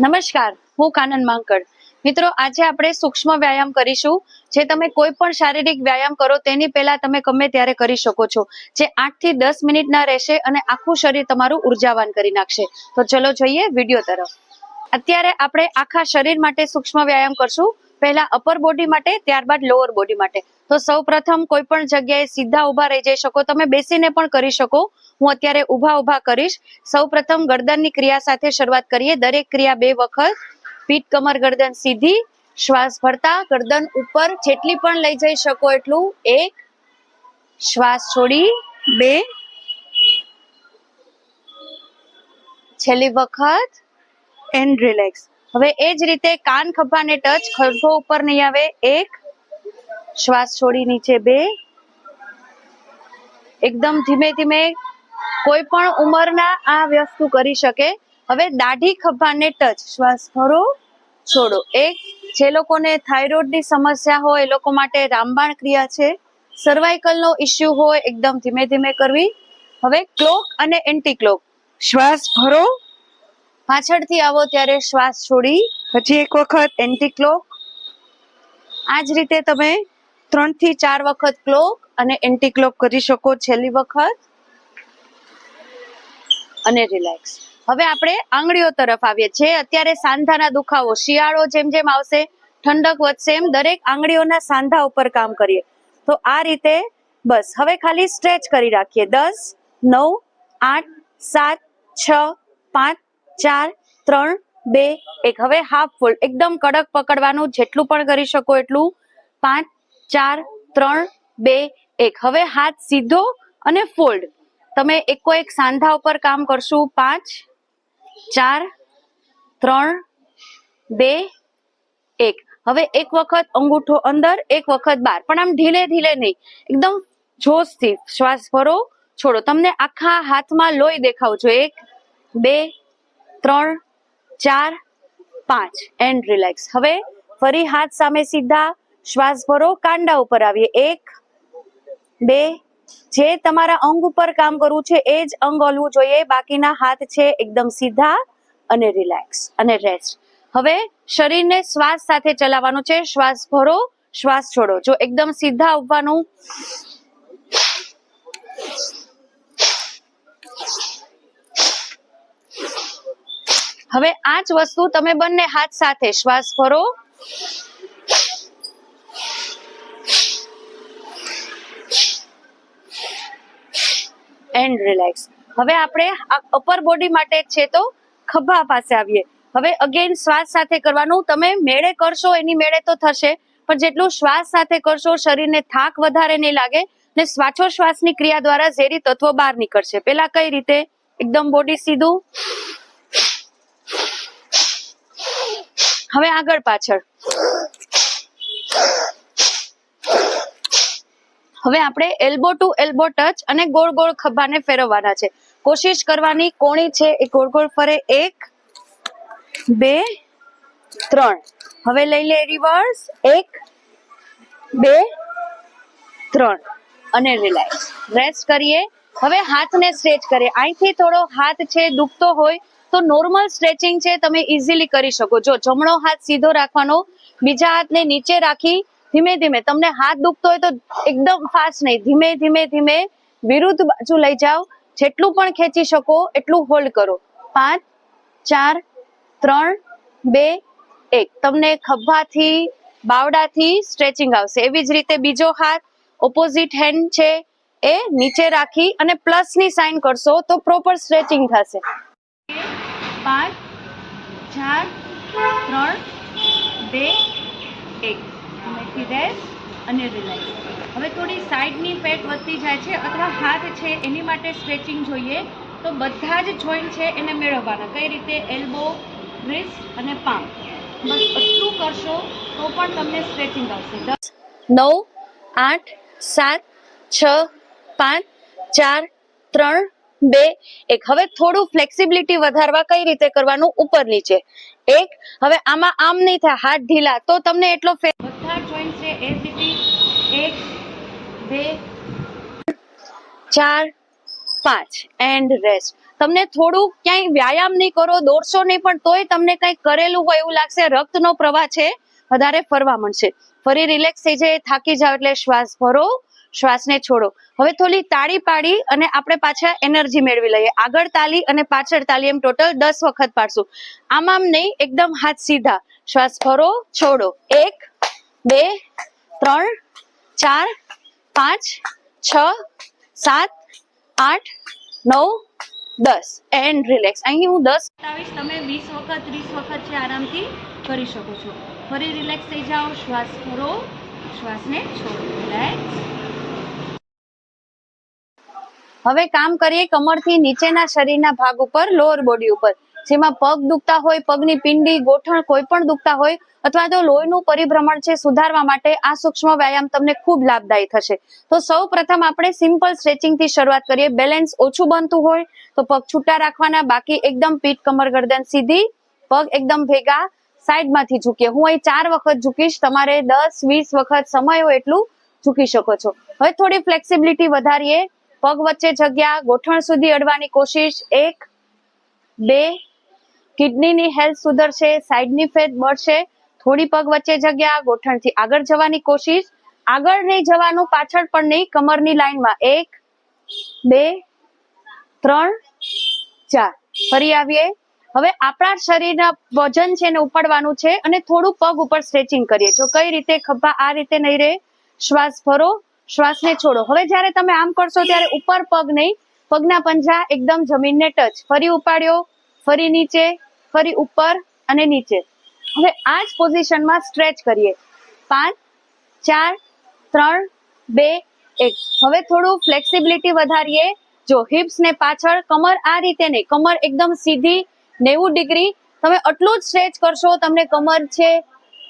નમસ્કાર, હું કાનન માંકડ. મિત્રો, આજે આપણે સૂક્ષ્મ વ્યાયામ કરીશું. જે તમે કોઈ પણ શારીરિક વ્યાયામ કરો, તેની પહેલા તમે ગમે ત્યારે કરી શકો છો. જે આઠથી દસ મિનિટના રહેશે અને આખું શરીર તમારું ઉર્જાવાન કરી નાખશે. તો ચલો જોઈએ વીડિયો તરફ. અત્યારે આપણે આખા શરીર માટે સૂક્ષ્મ વ્યાયામ કરશું. પહેલા અપર બોડી માટે, ત્યારબાદ લોઅર બોડી માટે. તો સૌ પ્રથમ કોઈ પણ જગ્યાએ સીધા ઊભા રહી જઈ શકો. તમે બેસીને પણ કરી શકો. હું અત્યારે ઊભા ઊભા કરીશ. સૌ પ્રથમ ગરદનની ક્રિયા સાથે શરૂઆત કરીએ. દરેક ક્રિયા બે વખત. પીઠ, કમર, ગરદન સીધી. શ્વાસ ભરતા ગરદન ઉપર જેટલી પણ લઈ જઈ શકો એટલું એક. શ્વાસ છોડી. બે. છેલ્લી વખત. એન્ડ રિલેક્સ હવે એ જ રીતે કાન ખભાને ટચ, ખભો ઉપર નહીં આવે. એક, શ્વાસ છોડી નીચે બે. એકદમ ધીમે ધીમે કોઈ પણ ઉંમરના આ વસ્તુ કરી શકે. હવે દાઢી ખભાને ટચ, શ્વાસ ભરો, છોડો. એક, જે લોકોને થાઇરોઇડની સમસ્યા હોય એ લોકો માટે રામબાણ ક્રિયા છે. સર્વાઇકલનો ઇસ્યુ હોય, એકદમ ધીમે ધીમે કરવી. હવે ક્લોક અને એન્ટી ક્લોક શ્વાસ ભરો પાછળથી આવો ત્યારે શ્વાસ છોડી, પછી એક વખત એન્ટી ક્લોક આ જ રીતે તમે ત્રણથી ચાર વખત ક્લોક અને એન્ટી ક્લોક કરી શકો છેલ્લી વખત. અને રિલેક્સ હવે આપણે આંગળીઓ તરફ આવીએ છીએ. અત્યારે સાંધાના દુખાવો, શિયાળો જેમ જેમ આવશે, ઠંડક વધશે એમ દરેક આંગળીઓના સાંધા ઉપર કામ કરીએ. તો આ રીતે બસ, હવે ખાલી સ્ટ્રેચ કરી રાખીએ. દસ, નવ, આઠ, સાત, છ, પાંચ ચાર, ત્રણ, બે, એક. હવે હાફ ફોલ્ડ એકદમ કડક પકડવાનું, જેટલું પણ કરી શકો એટલું. પાંચ, ચાર, ત્રણ, બે, એક. હવે હાથ સીધો અને ફોલ્ડ તમે એકો એક સાંધા ઉપર કામ કરશું. પાંચ, ચાર, ત્રણ, બે, એક. હવે એક વખત અંગૂઠો અંદર, એક વખત બહાર. પણ આમ ઢીલે ઢીલે નહીં. એકદમ જોશથી શ્વાસ ભરો, છોડો. તમને આખા હાથમાં લોહી દેખાવ જોઈએ એક, બે ત્રણ, ચાર, પાંચ. એન્ડ રિલેક્સ હવે ફરી હાથ સામે સીધા શ્વાસ ભરો, કાંડા ઉપર આવીએ. એક, બે. જે તમારા અંગ ઉપર કામ કરવું છે, એ જ અંગ હલવું જોઈએ. બાકીના હાથ છે એકદમ સીધા અને રિલેક્સ અને રેસ્ટ હવે શરીરને શ્વાસ સાથે ચલાવવાનું છે. શ્વાસ ભરો, શ્વાસ છોડો. જો એકદમ સીધા ઉભવાનું હવે આ જ વસ્તુ તમે બંને હાથ સાથે શ્વાસ ભરો એન્ડ રિલેક્સ હવે આપણે અપર બોડી માટે છે તો ખભા પાસે આવીએ. હવે અગેન શ્વાસ સાથે કરવાનું. તમે મેળે કરશો, એની મેળે તો થશે, પણ જેટલું શ્વાસ સાથે કરશો, શરીરને થાક વધારે નહીં લાગે ને શ્વાસો શ્વાસની ક્રિયા દ્વારા ઝેરી તત્વો બહાર નીકળશે. પેલા કઈ રીતે? એકદમ બોડી સીધું. હવે આગળ પાછળ. હવે આપણે એલ્બો ટુ એલ્બો ટચ અને ગોળ ગોળ ખભાને ફેરવવાના છે. કોશિશ કરવાની કોણી છે એ ગોળ ગોળ ફરે એક, બે, ત્રણ. હવે લઈ લે રિવર્સ એક, બે, ત્રણ. અને રિલેક્સ રેસ્ટ કરીએ. હવે હાથને સ્ટ્રેચ કરીએ. અહીંથી થોડો હાથ છે દુખતો હોય તો નોર્મલ સ્ટ્રેચિંગ છે, તમે ઇઝીલી કરી શકો. જો જમણો હાથ સીધો રાખવાનો, બીજા હાથને નીચે રાખી, ધીમે ધીમે. તમને હાથ દુખતો હોય તો એકદમ ફાસ્ટ નહીં. ધીમે ધીમે ધીમે વિરુદ્ધ બાજુ લઈ જાઓ. જેટલું પણ ખેંચી શકો, એટલું હોલ્ડ કરો. પાંચ, ચાર, ત્રણ, બે, એક. તમને ખભાથી, બાવડાથી સ્ટ્રેચિંગ આવશે. એવી જ રીતે બીજો હાથ ઓપોઝિટ હેન્ડ છે, એ નીચે રાખી અને પ્લસની સાઇન કરશો તો પ્રોપર સ્ટ્રેચિંગ થશે. પાંચ, ચાર, ત્રણ, બે, એક. મેથી રેસ અને રિલેક્સ. હવે થોડી સાઈડની ફેટ વધતી જાય છે અથવા હાથ છે એની માટે સ્ટ્રેચિંગ જોઈએ તો બધા જ જોઈન્ટ છે એને મેળવવાના. કઈ રીતે? એલ્બો, રિસ્ટ અને પામ. બસ એટલું કરશો તો પણ તમને સ્ટ્રેચિંગ આવશે. દસ, નવ, આઠ, સાત, છ, પાંચ, ચાર, ત્રણ બે એક હવે થોડું ફ્લેક્સિબિલિટી વધારવા કઈ રીતે કરવાનું? ઉપર નીચે. એક હવે આમાં આમ નહીં થાય હાથ ઢીલા. તો તમને એટલો બધા જોઈન્ટ છે એ જ એક બે. ચાર પાંચ. એન્ડ રેસ્ટ તમને થોડું ક્યાંય વ્યાયામ નહીં કરો દોડશો નહીં પણ તોય તમને કંઈક કરેલું હોય એવું લાગશે. રક્તનો પ્રવાહ છે વધારે ફરવા મળશે. ફરી રિલેક્સ થઈ જાય થાકી જાવ એટલે શ્વાસ ભરો. શ્વાસને છોડો. હવે થોડી તાળી પાડી અને આપણે પાછા એનર્જી મેળવી લઈએ. આગળ તાલી અને પાછળ તાલી એમ ટોટલ દસ વખત પાડશું. આમ આમ નહીં, એકદમ હાથ સીધા. શ્વાસ ભરો છોડો. એક, બે, ત્રણ, ચાર, પાંચ, છ, સાત, આઠ, નવ, દસ. એન્ડ રિલેક્સ અહીં હું દસ બતાવીશ, તમે વીસ વખત, ત્રીસ વખત છે આરામથી કરી શકો છો. ફરી રિલેક્સ થઈ જાઓ. શ્વાસ ભરો શ્વાસને છોડો. રિલેક્સ હવે કામ કરીએ કમરથી નીચેના શરીરના ભાગ ઉપર લોઅર બોડી ઉપર. જેમાં પગ દુખતા હોય, પગની પિંડી, ગોઠણ કોઈ પણ દુખતા હોય, અથવા તો લોહીનું પરિભ્રમણ છે, સુધારવા માટે આ સૂક્ષ્મ વ્યાયામ તમને ખૂબ લાભદાયી થશે. તો સૌ પ્રથમ આપણે સિમ્પલ સ્ટ્રેચિંગથી શરૂઆત કરીએ. બેલેન્સ ઓછું બનતું હોય, તો પગ છૂટા રાખવાના, બાકી એકદમ પીઠ કમર ગરદન સીધી, પગ એકદમ ભેગા સાઈડમાંથી ઝૂકીએ. હું અહીં ચાર વખત ઝૂકીશ, તમારે દસ, વીસ વખત સમય હોય એટલું ઝૂકી શકો છો. હવે થોડી ફ્લેક્સિબિલિટી વધારીએ. પગ વચ્ચે જગ્યા, ગોઠણ સુધી અડવાની કોશિશ, એક, બે, કિડનીની હેલ્થ સુધરશે, સાઈડની ફેટ બળશે થોડી પગ વચ્ચે જગ્યા, ગોઠણથી આગળ જવાની કોશિશ. આગળ નહીં જવાનું, પાછળ પણ નહીં, કમરની લાઈનમાં એક, બે, ત્રણ, ચાર. ફરી આવીએ. હવે આપણા શરીરના વજન છે એને ઉપાડવાનું છે અને થોડું પગ ઉપર સ્ટ્રેચિંગ કરીએ. જો કઈ રીતે ખભા આ રીતે નહીં રહે, શ્વાસ ભરો શ્વાસને છોડો. હવે જ્યારે તમે આમ કરશો ત્યારે ઉપર પગ નહીં, પગના પંજા એકદમ જમીનને ટચ. ફરી ઉપાડ્યો, ફરી નીચે, ફરી ઉપર અને નીચે. હવે આ જ પોઝિશનમાં સ્ટ્રેચ કરીએ. પાંચ, ચાર, ત્રણ, બે, એક. હવે થોડું ફ્લેક્સિબિલિટી વધારીએ. જો હિપ્સ ને પાછળ, કમર આ રીતે નહીં. કમર એકદમ સીધી નેવું ડિગ્રી. તમે આટલું જ સ્ટ્રેચ કરશો, તમને કમર છે,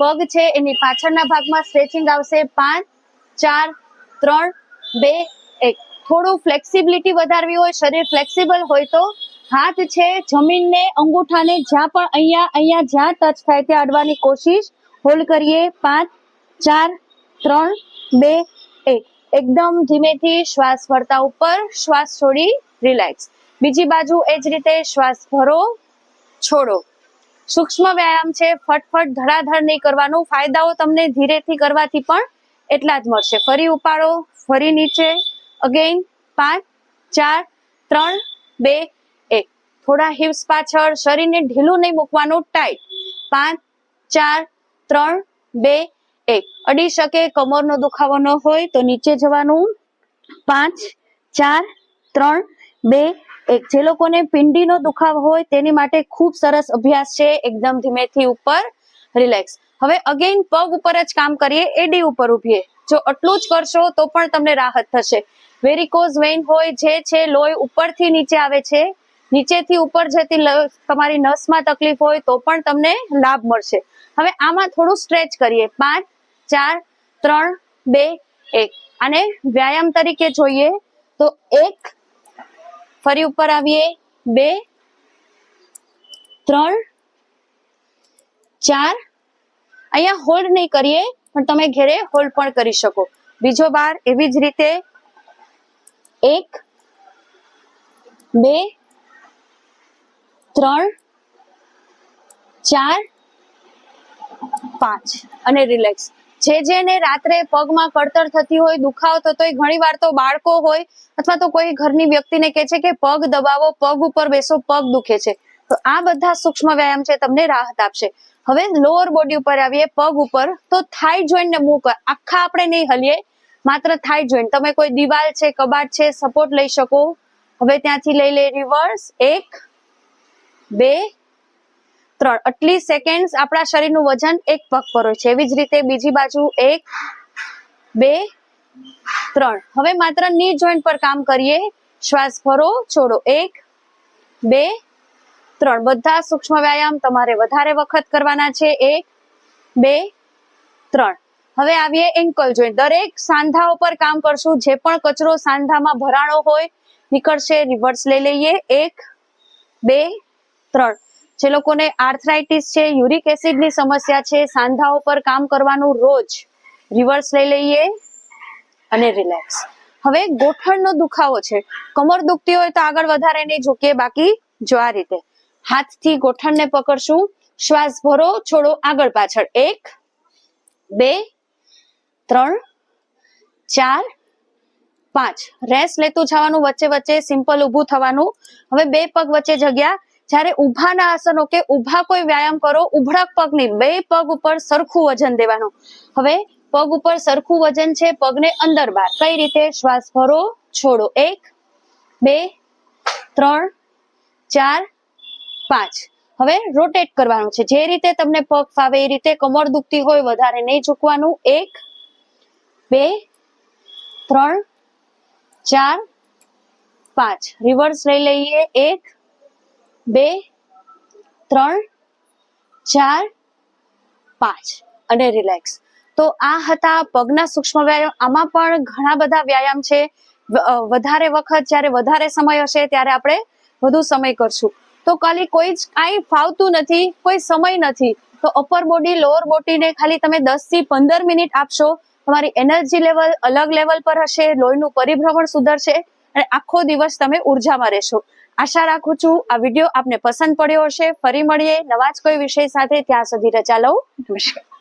પગ છે, એની પાછળના ભાગમાં સ્ટ્રેચિંગ આવશે. પાંચ, ચાર ત્રણ, બે, એક. થોડું ફ્લેક્સિબિલિટી વધારવી હોય, શરીર ફ્લેક્સિબલ હોય તો હાથ છે, જમીનને, અંગૂઠાને જ્યાં પણ અહીંયા અહીંયા જ્યાં ટચ થાય ત્યાં અડવાની કોશિશ હોલ્ડ કરીએ. પાંચ, ચાર, ત્રણ, બે, એક. એકદમ ધીમેથી શ્વાસ ભરતા ઉપર, શ્વાસ છોડી રિલેક્સ બીજી બાજુ એ જ રીતે શ્વાસ ભરો, છોડો. સૂક્ષ્મ વ્યાયામ છે, ફટફટ ધડાધડ નહીં કરવાનું. ફાયદાઓ તમને ધીરેથી કરવાથી પણ એટલા જ મળશે. ફરી ઉપાડો, ફરી નીચે. અગેન પાંચ, ચાર, ત્રણ, બે, એક. થોડા હિપ્સ પાછળ, શરીરને ઢીલું નહીં મૂકવાનું ટાઈટ પાંચ, ચાર, ત્રણ, બે, એક. અડી શકે, કમરનો દુખાવો ન હોય તો નીચે જવાનું. પાંચ, ચાર, ત્રણ, બે, એક. જે લોકોને પિંડીનો દુખાવો હોય તેની માટે ખૂબ સરસ અભ્યાસ છે. એકદમ ધીમેથી ઉપર. રિલેક્સ હવે અગેઇન પગ ઉપર જ કામ કરીએ એડી ઉપર ઉભીએ. જો આટલું જ કરશો તો પણ તમને રાહત થશે. વેરિકોઝ વેઇન હોય, જે છે, લોહી ઉપરથી નીચે આવે છે. નીચેથી ઉપર જતી તમારી નસમાં તકલીફ હોય તો પણ તમને લાભ મળશે. હવે આમાં થોડું સ્ટ્રેચ કરીએ. પાંચ, ચાર, ત્રણ, બે, એક. અને વ્યાયામ તરીકે જોઈએ તો એક, ફરી ઉપર આવીએ. બે, ત્રણ, ચાર અહીંયા હોલ્ડ નહીં કરીએ, પણ તમે ઘેરે હોલ્ડ પણ કરી શકો. બીજો બાર, એવી જ રીતે એક, બે, ત્રણ, ચાર, પાંચ. અને રિલેક્સ જે જેને રાત્રે પગમાં કળતર થતી હોય, દુખાવો થતો હોય, ઘણી વાર તો બાળકો હોય, અથવા તો કોઈ ઘરની વ્યક્તિને કહે છે કે પગ દબાવો, પગ ઉપર બેસો, પગ દુખે છે. તો આ બધા સૂક્ષ્મ વ્યાયામ છે, તમને રાહત આપશે. હવે લોઅર બોડી ઉપર આવીએ, પગ ઉપર, તો થાઈ જોઈન્ટ ને મૂવ આખા આપણે નહીં હલીએ, માત્ર થાઈ જોઈન્ટ તમે કોઈ દિવાલ છે, કબાટ છે સપોર્ટ લઈ શકો. હવે ત્યાંથી લઈ લે રિવર્સ એક, બે, ત્રણ. આટલી સેકન્ડ આપણા શરીરનું વજન એક પગ પર હોય છે. એવી જ રીતે બીજી બાજુ એક, બે, ત્રણ. હવે માત્રની જોઈન્ટ પર કામ કરીએ. શ્વાસ ભરો છોડો. એક, બે ત્રણ. બધા સૂક્ષ્મ વ્યાયામ તમારે વધારે વખત કરવાના છે. એક, બે, ત્રણ. હવે આવીએ એન્કલ જોઈન્ટ દરેક સાંધા ઉપર કામ કરશું. જે પણ કચરો સાંધામાં ભરાણો હોય, નીકળશે રિવર્સ લઈ લઈએ. એક, બે, ત્રણ. જે લોકોને આર્થરાઇટિસ છે યુરિક એસિડની સમસ્યા છે સાંધાઓ પર કામ કરવાનું રોજ રિવર્સ લઈ લઈએ અને રિલેક્સ હવે ગોઠણનો દુખાવો છે. કમર દુખતી હોય તો આગળ વધારે નહીં ઝૂકીએ, બાકી જો આ રીતે. હાથથી ગોઠણને પકડશું. શ્વાસ ભરો, છોડો આગળ પાછળ. એક, બે, ત્રણ, ચાર, પાંચ. રેસ લેતું જવાનું, વચ્ચે વચ્ચે સિમ્પલ ઊભું થવાનું. હવે બે પગ વચ્ચે જગ્યા. જ્યારે ઊભાના આસનો કે ઊભા કોઈ વ્યાયામ કરો, ઉભળક નહીં. બે પગ ઉપર સરખું વજન દેવાનું. હવે પગ ઉપર સરખું વજન છે, પગને અંદર બહાર કઈ રીતે? શ્વાસ ભરો, છોડો. એક, બે, ત્રણ, ચાર પાંચ. હવે રોટેટ કરવાનું છે. જે રીતે તમને પગ ફાવે એ રીતે કમર દુખતી હોય, વધારે નહીં ઝૂકવાનું. એક, બે, ત્રણ, ચાર, પાંચ. રિવર્સ લઈ લઈએ. એક, બે, ત્રણ, ચાર, પાંચ. અને રિલેક્સ તો આ હતા પગના સૂક્ષ્મ વ્યાયામ. આમાં પણ ઘણા બધા વ્યાયામ છે. વધારે વખત, જ્યારે વધારે સમય હશે, ત્યારે આપણે વધુ સમય કરશું. તો ખાલી કોઈ જ કાંઈ ફાવતું નથી, કોઈ સમય નથી. તો અપર બોડી લોઅર બોડીને ખાલી તમે દસથી પંદર મિનિટ આપશો, તમારી એનર્જી લેવલ અલગ લેવલ પર હશે, લોહીનું પરિભ્રમણ સુધરશે અને આખો દિવસ તમે ઉર્જામાં રહેશો. આશા રાખું છું આ વીડિયો આપને પસંદ પડ્યો હશે. ફરી મળીએ નવા જ કોઈ વિષય સાથે. ત્યાં સુધી રજા લઉં. નમસ્કાર.